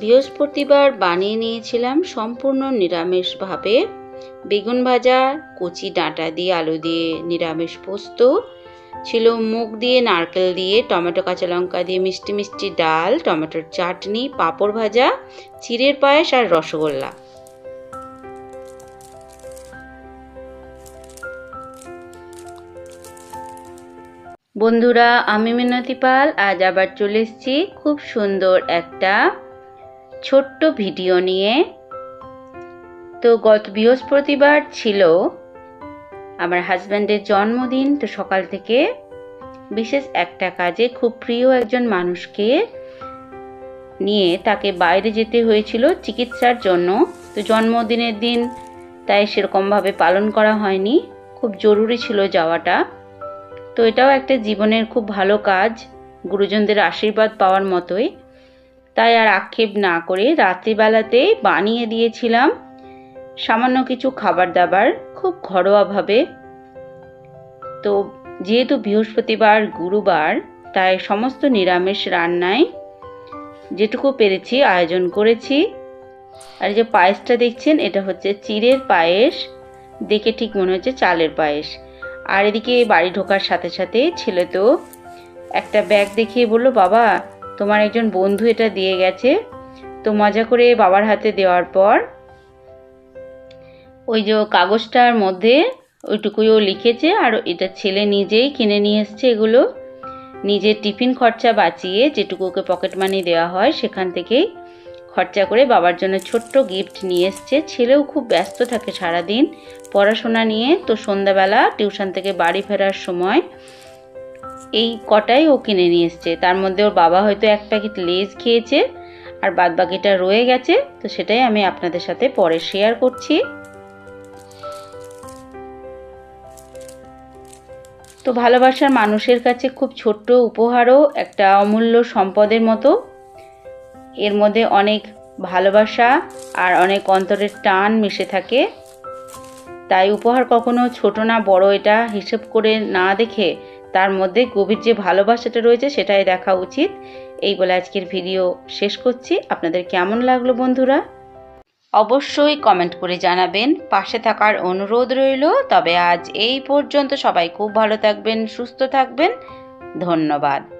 বৃহস্পতিবার বানিয়ে নিয়েছিলাম সম্পূর্ণ নিরামিষভাবে। বেগুন ভাজা, কচি ডাঁটা দিয়ে আলু দিয়ে নিরামিষ পোস্ত, ছিল মুগ দিয়ে নারকেল দিয়ে, টমেটো, কাঁচা লঙ্কা দিয়ে মিষ্টি মিষ্টি ডাল, টমেটোর চাটনি, পাঁপড় ভাজা, চিড়ের পায়েস আর রসগোল্লা। বন্ধুরা, আমি মিনতি পাল, আজ আবার চলে এসেছি খুব সুন্দর একটা ছোট্ট ভিডিও নিয়ে। তো গত বৃহস্পতিবার ছিল আমার হাজব্যান্ডের জন্মদিন, তো সকাল থেকে বিশেষ একটা কাজে খুব প্রিয় একজন মানুষকে নিয়ে তাকে বাইরে যেতে হয়েছিল চিকিৎসার জন্য। তো জন্মদিনের দিন তাই সেরকমভাবে পালন করা হয়নি, খুব জরুরি ছিল যাওয়াটা। তো এটাও একটা জীবনের খুব ভালো কাজ, গুরুজনদের আশীর্বাদ পাওয়ার মতোই। তাই আর আক্ষেপ না করে রাত্রিবেলাতে বানিয়ে দিয়েছিলাম সামান্য কিছু খাবার দাবার, খুব ঘরোয়াভাবে। তো যেহেতু বৃহস্পতিবার, গুরুবার, তাই সমস্ত নিরামিষ রান্নায় যেটুকু পেরেছি আয়োজন করেছি। আর যে পায়েসটা দেখছেন, এটা হচ্ছে চিড়ের পায়েস। দেখে ঠিক মনে হচ্ছে চালের পায়েস। আর এদিকে বাড়ি ঢোকার সাথে সাথে ছেলে তো একটা ব্যাগ দেখিয়ে বলল, বাবা তোমার একজন বন্ধু এটা দিয়ে গেছে। তো মজা করে বাবার হাতে দেওয়ার পর, ওই যে কাগজটার মধ্যে ওইটুকুই ও লিখেছে আর এটা ছেলে নিজেই কিনে নিয়ে এসছে এগুলো। নিজের টিফিন খরচা বাঁচিয়ে যেটুকু ওকে পকেট মানি দেওয়া হয় সেখান থেকেই খরচা করে বাবার জন্য ছোট্ট গিফট নিয়ে এসছে। ছেলেও খুব ব্যস্ত থাকে সারাদিন। পড়াশোনা নিয়ে তো সন্ধ্যাবেলা টিউশন থেকে বাড়ি ফেরার সময় এই কটাই ও কিনে নিয়ে এসছে। তার মধ্যে ওর বাবা হয়তো এক প্যাকেট লেজ খেয়েছে আর বাদ বাকিটা রয়ে গেছে, তো সেটাই আমি আপনাদের সাথে পরে শেয়ার করছি। তো ভালোবাসার মানুষের কাছে খুব ছোট্ট উপহারও, একটা অমূল্য সম্পদের মতো। এর মধ্যে অনেক ভালোবাসা আর অনেক অন্তরের টান মিশে থাকে। তাই উপহার কখনো ছোট না, বড় এটা হিসেব করে না দেখে তার মধ্যে গভীর যে ভালোবাসাটা রয়েছে সেটাই দেখা উচিত। এই বলে আজকের ভিডিও শেষ করছি। আপনাদের কেমন লাগল বন্ধুরা? অবশ্যই কমেন্ট করে জানাবেন। পাশে থাকার অনুরোধ রইল। তবে আজ এই পর্যন্ত সবাই খুব ভালো থাকবেন, সুস্থ থাকবেন। ধন্যবাদ।